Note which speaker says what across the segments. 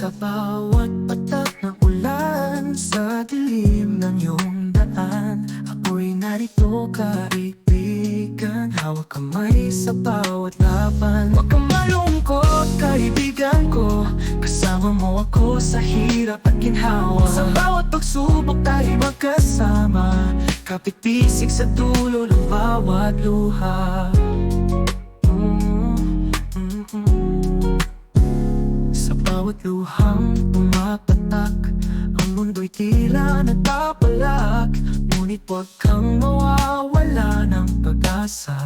Speaker 1: Sa bawat patak ng ulan Sa dilim ng iyong daan Ako'y narito kaibigan. Hawak kamay sa bawat laban. Huwag kang malungkot kaibigan ko. Kasama mo ako sa hirap at ginhawa. Sa bawat pagsubok tayo magkasama. Kapitisik sa dulo ng bawat luha luhang pumapatak Ang mundo'y tila nagpapalag. Ngunit huwag kang mawawala ng pag-asa.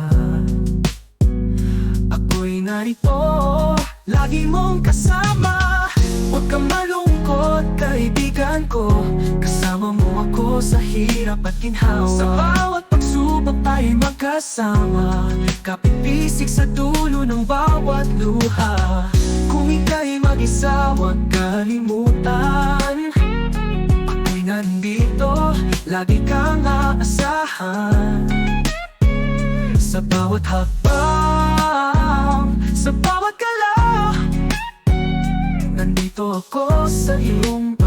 Speaker 1: Ako'y narito, lagi mong kasama. Huwag kang malungkot, kaibigan ko. Kasama mo ako sa hirap at ginhawa. Sa bawat pagsubok tayo'y magkasama. Kapipisik sa dulo ng bawat luha mag-isa, huwag kalimutan. Ako'y nandito, lagi kang aasahan. Sa bawat habang, sa bawat galaw Nandito ako sa iyong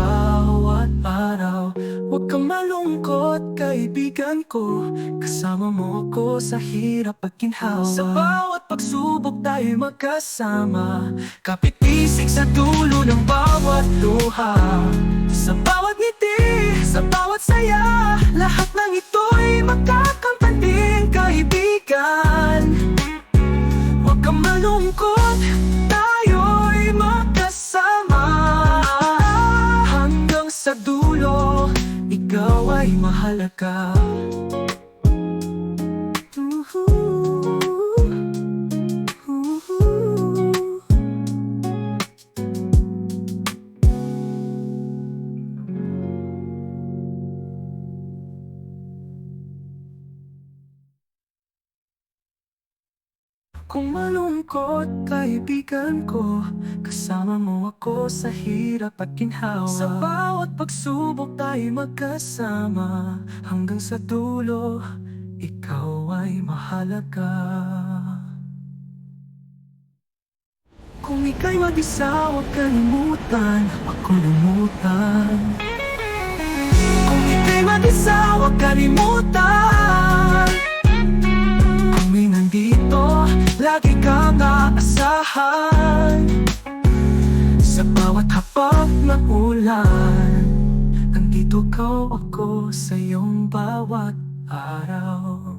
Speaker 1: malungkot, kaibigan ko. Kasama mo ako sa hirap at ginhawa. Sa bawat pagsubok tayo'y magkasama. Kapitisik sa dulo ng bawat luha. Sa bawat ngiti, sa bawat saya Kung malungkot, kaibigan ko Kasama mo ako sa hirap at ginhawa. Sa bawat pagsubok tayo magkasama Hanggang sa dulo, ikaw ay mahalaga. Kung ika'y mag-isa, huwag kalimutan Ako lumutan. Kung ika'y mag-isa, huwag kalimutan aasahan Sa bawat hapag ng ulan Nandito ka ako sa iyong bawat araw